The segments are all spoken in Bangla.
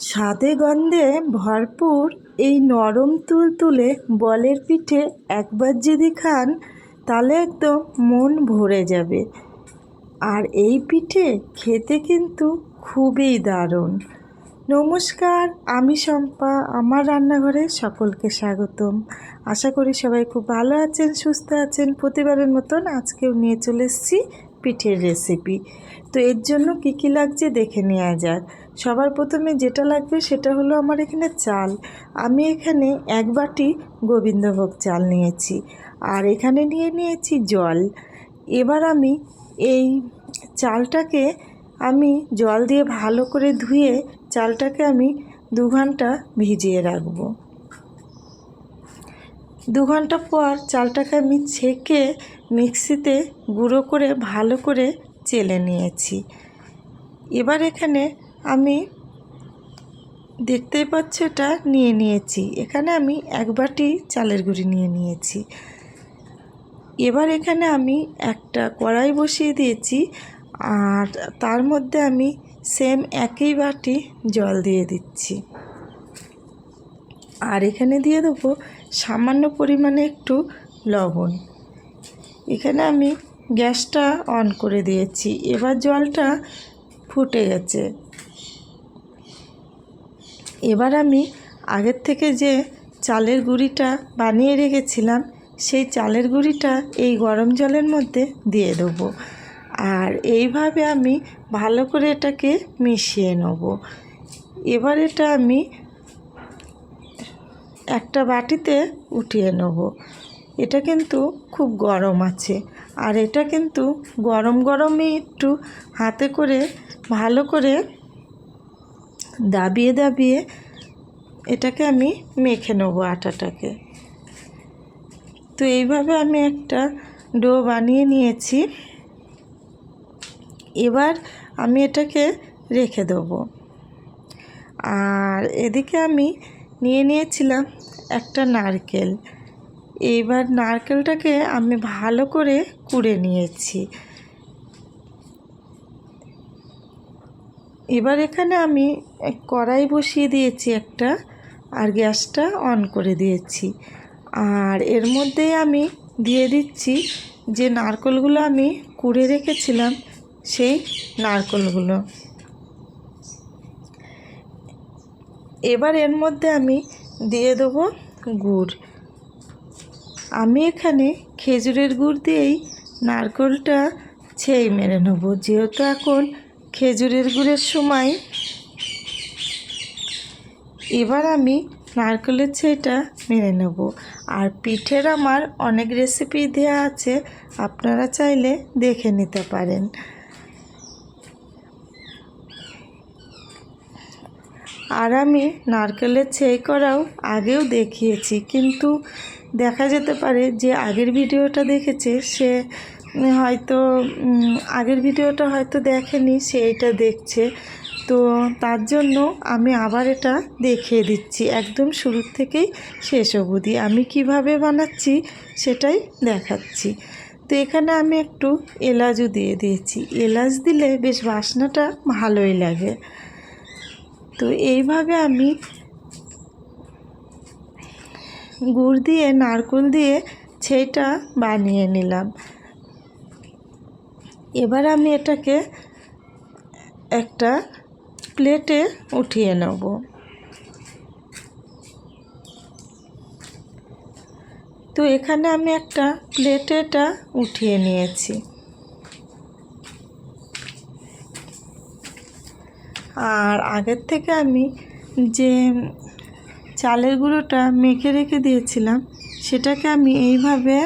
স্বাদে গন্ধে ভরপুর এই নরম তুলতুলে বলের পিঠে একবার যদি খান, তাহলে একদম মন ভরে যাবে। আর এই পিঠে খেতে কিন্তু খুবই দারুণ। নমস্কার, আমি শম্পা। আমার রান্নাঘরে সকলকে স্বাগতম। আশা করি সবাই খুব ভালো আছেন, সুস্থ আছেন। প্রতিবারের মতন আজকেও নিয়ে চলে এসেছি পিঠের রেসিপি তো এর জন্য কী কী লাগছে দেখে নেওয়া যাক। সবার প্রথমে যেটা লাগবে সেটা হলো আমার এখানে চাল। আমি এখানে এক বাটি গোবিন্দভোগ চাল নিয়েছি আর এখানে নিয়ে নিয়েছি জল। এবার আমি এই চালটাকে আমি জল দিয়ে ভালো করে ধুয়ে চালটাকে আমি দু ঘণ্টা ভিজিয়ে রাখব। দু ঘণ্টা পর চালটাকে আমি ছেঁকে মিক্সিতে গুঁড়ো করে ভালো করে চেলে নিয়েছি। এবার এখানে আমি দেখতেই পাচ্ছ এটা নিয়ে নিয়েছি। এখানে আমি এক বাটি চালের গুঁড়ি নিয়ে নিয়েছি। এবার এখানে আমি একটা কড়াই বসিয়ে দিয়েছি আর তার মধ্যে আমি সেম একই বাটি জল দিয়ে দিচ্ছি। আর এখানে দিয়ে দেবো সামান্য পরিমাণে একটু লবণ। এখানে আমি গ্যাসটা অন করে দিয়েছি। এবার জলটা ফুটে গেছে। এবার আমি আগের থেকে যে চালের গুঁড়িটা বানিয়ে রেখেছিলাম, সেই চালের গুঁড়িটা এই গরম জলের মধ্যে দিয়ে দেবো। আর এইভাবে আমি ভালো করে এটাকে মিশিয়ে নেব। এবার এটা আমি একটা বাটিতে উঠিয়ে নেব। এটা কিন্তু খুব গরম আছে। আর এটা কিন্তু গরম গরমে একটু হাতে করে ভালো করে দাবিয়ে দাবিয়ে এটাকে আমি মেখে নেব আটাটাকে। তো এইভাবে আমি একটা ডো বানিয়ে নিয়েছি। এবার আমি এটাকে রেখে দেবো। আর এদিকে আমি নিয়ে নিয়েছিলাম একটা নারকেল। এবার নারকেলটাকে আমি ভালো করে কুড়ে নিয়েছি। এবার এখানে আমি কড়াই বসিয়ে দিয়েছি একটা আর গ্যাসটা অন করে দিয়েছি। আর এর মধ্যেই আমি দিয়ে দিচ্ছি যে নারকেলগুলো আমি কুড়ে রেখেছিলাম, সেই নারকেলগুলো। এবার এর মধ্যে আমি দিয়ে দেবো গুড়। আমি এখানে খেজুরের গুড় দিয়েই নারকেলটা ছেই মেরে নেব। যেহেতু এখন খেজুরের গুড়ের সময়, এবার আমি নারকেলের ছেইটা মেরে নেব। আর পিঠের আমার অনেক রেসিপি দেওয়া আছে, আপনারা চাইলে দেখে নিতে পারেন। আর আমি নারকেলের ছেই করাও আগেও দেখিয়েছি। কিন্তু দেখা যেতে পারে যে আগের ভিডিওটা দেখেছে, সে হয়তো আগের ভিডিওটা হয়তো দেখেনি, সে এটা দেখছে। তো তার জন্য আমি আবার এটা দেখিয়ে দিচ্ছি। একদম শুরুর থেকেই শেষ অবধি। আমি কীভাবে বানাচ্ছি সেটাই দেখাচ্ছি। তো এখানে আমি একটু এলাচও দিয়ে দিয়েছি। এলাচ দিলে বেশ বাসনাটা ভালোই লাগে। তো এইভাবে আমি গুড় দিয়ে, নারকেল দিয়ে ছেটা বানিয়ে নিলাম। এবার আমি এটাকে একটা প্লেটে উঠিয়ে নেব। তো এখানে আমি একটা প্লেটে এটা উঠিয়ে নিয়েছি। আর আগের থেকে আমি যে চালের গুঁড়োটা মেখে রেখে দিয়েছিলাম, সেটাকে আমি এইভাবে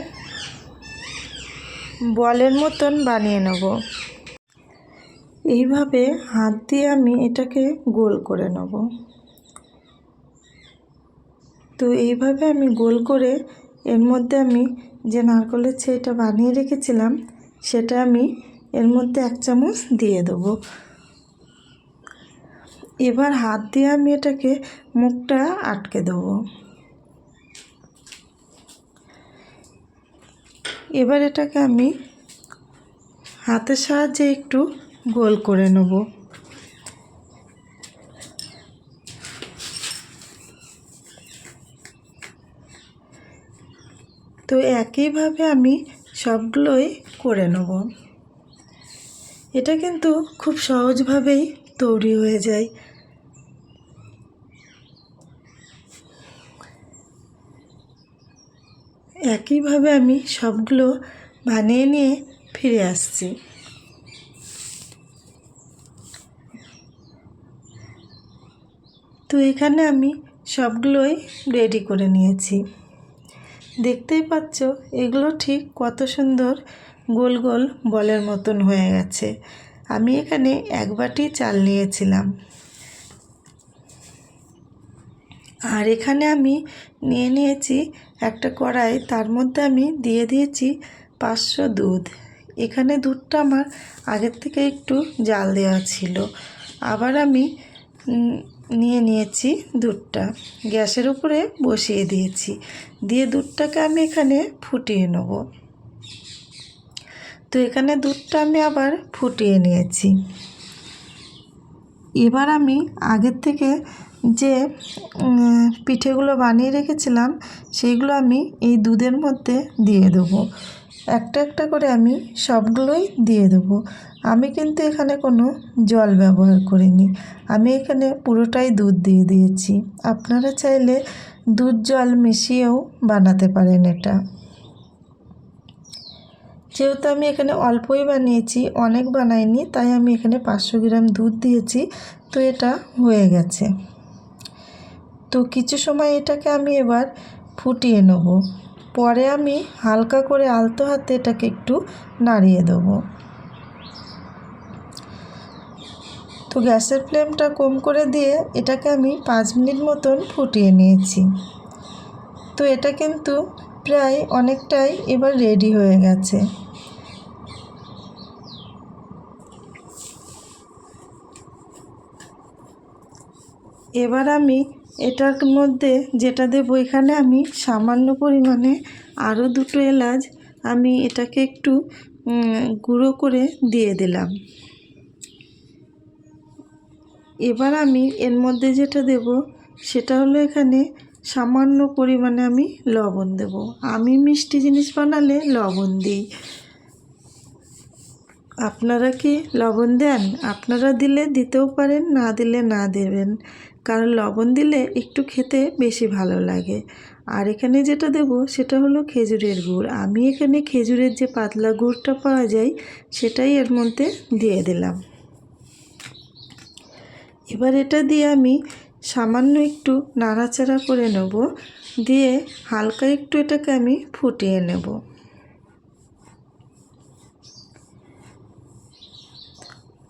বলের মতন বানিয়ে নেব। এইভাবে হাত দিয়ে আমি এটাকে গোল করে নেব। তো এইভাবে আমি গোল করে এর মধ্যে আমি যে নারকলের ছেটা বানিয়ে রেখেছিলাম, সেটা আমি এর মধ্যে এক চামচ দিয়ে দেবো। এবার হাত দিয়ে আমি এটাকে মুখটা আটকে দেব। এবার এটাকে আমি হাতের সাহায্যে একটু গোল করে নেব। তো একইভাবে আমি সবগুলোই করে নেব। এটা কিন্তু খুব সহজভাবেই তৈরি হয়ে যায়। একইভাবে আমি সবগুলো বানিয়ে নিয়ে ফিরে আসছি। তো এখানে আমি সবগুলোই রেডি করে নিয়েছি। দেখতেই পাচ্ছ, এগুলো ঠিক কত সুন্দর গোল গোল বলের মতন হয়ে গেছে। আমি এখানে এক বাটি চাল নিয়েছিলাম। আর এখানে আমি নিয়ে নিয়েছি একটা কড়াই, তার মধ্যে আমি দিয়ে দিয়েছি পাঁচশো দুধ। এখানে দুধটা আমার আগের থেকে একটু জাল দেওয়া ছিল। আবার আমি নিয়ে নিয়েছি দুধটা। গ্যাসের উপরে বসিয়ে দিয়েছি। দিয়ে দুধটাকে আমি এখানে ফুটিয়ে নেব। তো এখানে দুধটা আমি আবার ফুটিয়ে নিয়েছি। এবার আমি আগের থেকে যে পিঠেগুলো বানিয়ে রেখেছিলাম সেইগুলো আমি এই দুধের মধ্যে দিয়ে দেবো। একটা একটা করে আমি সবগুলোই দিয়ে দেবো। আমি কিন্তু এখানে কোনো জল ব্যবহার করিনি। আমি এখানে পুরোটাই দুধ দিয়ে দিয়েছি। আপনারা চাইলে দুধ জল মিশিয়েও বানাতে পারেন এটা। যেহেতু আমি এখানে অল্পই বানিয়েছি, অনেক বানাইনি, তাই আমি এখানে পাঁচশো গ্রাম দুধ দিয়েছি, তো এটা হয়ে গেছে। তো কিছু সময় এটাকে আমি এবার ফুটিয়ে নেব। পরে আমি হালকা করে আলতো হাতে এটাকে একটু নাড়িয়ে দেবো। তো গ্যাসের ফ্লেমটা কম করে দিয়ে এটাকে আমি পাঁচ মিনিট মতন ফুটিয়ে নিয়েছি। তো এটা কিন্তু প্রায় অনেকটাই এবার রেডি হয়ে গেছে। এবার আমি এটার মধ্যে যেটা দেবো এখানে আমি সামান্য পরিমাণে আরও দুটো এলাচ আমি এটাকে একটু গুঁড়ো করে দিয়ে দিলাম। এবার আমি এর মধ্যে যেটা দেব সেটা হলো এখানে সামান্য পরিমাণে আমি লবণ দেব। আমি মিষ্টি জিনিস বানালে লবণ দিই। আপনারা কি লবণ দেন? আপনারা দিলে দিতেও পারেন, না দিলে না দেবেন। কারণ লবণ দিলে একটু খেতে বেশি ভালো লাগে। আর এখানে যেটা দেব সেটা হলো খেজুরের গুড়। আমি এখানে খেজুরের যে পাতলা গুড়টা পাওয়া যায় সেটাই এর মধ্যে দিয়ে দিলাম। এবার এটা দিয়ে আমি সামান্য একটু নাড়াচাড়া করে নেব। দিয়ে হালকা একটু এটাকে আমি ফুটিয়ে নেব।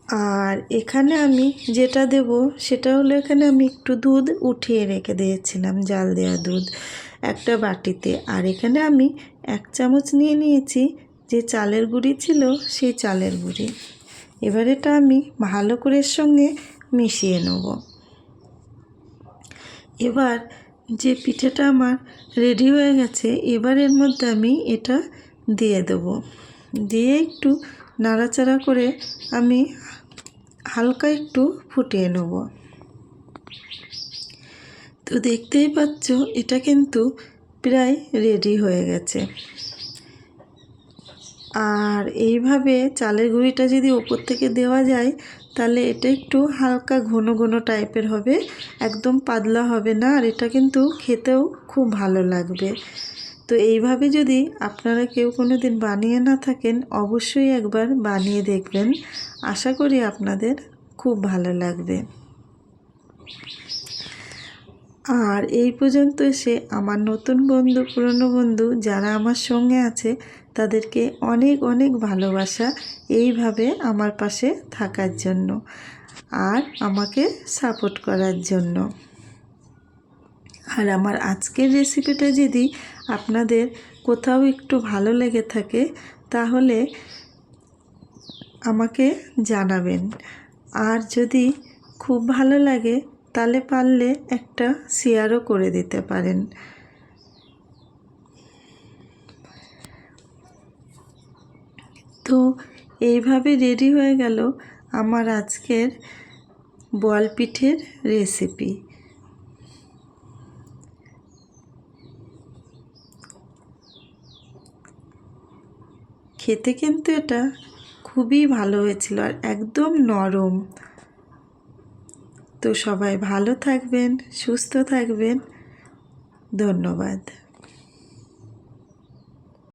আর এখানে আমি যেটা দেব সেটা হলো এখানে আমি একটু দুধ উঠিয়ে রেখে দিয়েছিলাম, জাল দেওয়া দুধ একটা বাটিতে। আর এখানে আমি এক চামচ নিয়ে নিয়েছি যে চালের গুঁড়ি ছিল সেই চালের গুঁড়ি। এবার এটা আমি ভালো করে সঙ্গে মিশিয়ে নেব। এবার যে পিঠেটা আমার রেডি হয়ে গেছে, এবার এর মধ্যে আমি এটা দিয়ে দেব। দিয়ে একটু নাড়াচাড়া করে আমি হালকা একটু ফুটিয়ে নেব। তো দেখতেই পাচ্ছ, এটা কিন্তু প্রায় রেডি হয়ে গেছে। আর এইভাবে চালের গুঁড়িটা যদি ওপর থেকে দেওয়া যায়, তাহলে এটা একটু হালকা ঘন ঘন টাইপের হবে, একদম পাতলা হবে না, আর এটা কিন্তু খেতেও খুব ভালো লাগবে। তো এইভাবে যদি আপনারা কেউ কোনো দিন বানিয়ে না থাকেন, অবশ্যই একবার বানিয়ে দেখবেন। আশা করি আপনাদের খুব ভালো লাগবে। আর এই পর্যন্ত এসে আমার নতুন বন্ধু, পুরনো বন্ধু যারা আমার সঙ্গে আছে, তাদেরকে অনেক অনেক ভালোবাসা এইভাবে আমার পাশে থাকার জন্য আর আমাকে সাপোর্ট করার জন্য। আর আমার আজকের রেসিপিটা যদি আপনাদের কোথাও একটু ভালো লেগে থাকে, তাহলে আমাকে জানাবেন। আর যদি খুব ভালো লাগে, তাহলে পারলে একটা শেয়ারও করে দিতে পারেন। তো এইভাবে রেডি হয়ে গেল আমার আজকের বল পিঠের রেসিপি খেতে কিন্তু এটা খুবই ভালো হয়েছিল আর একদম নরম। তো সবাই ভালো থাকবেন, সুস্থ থাকবেন। ধন্যবাদ।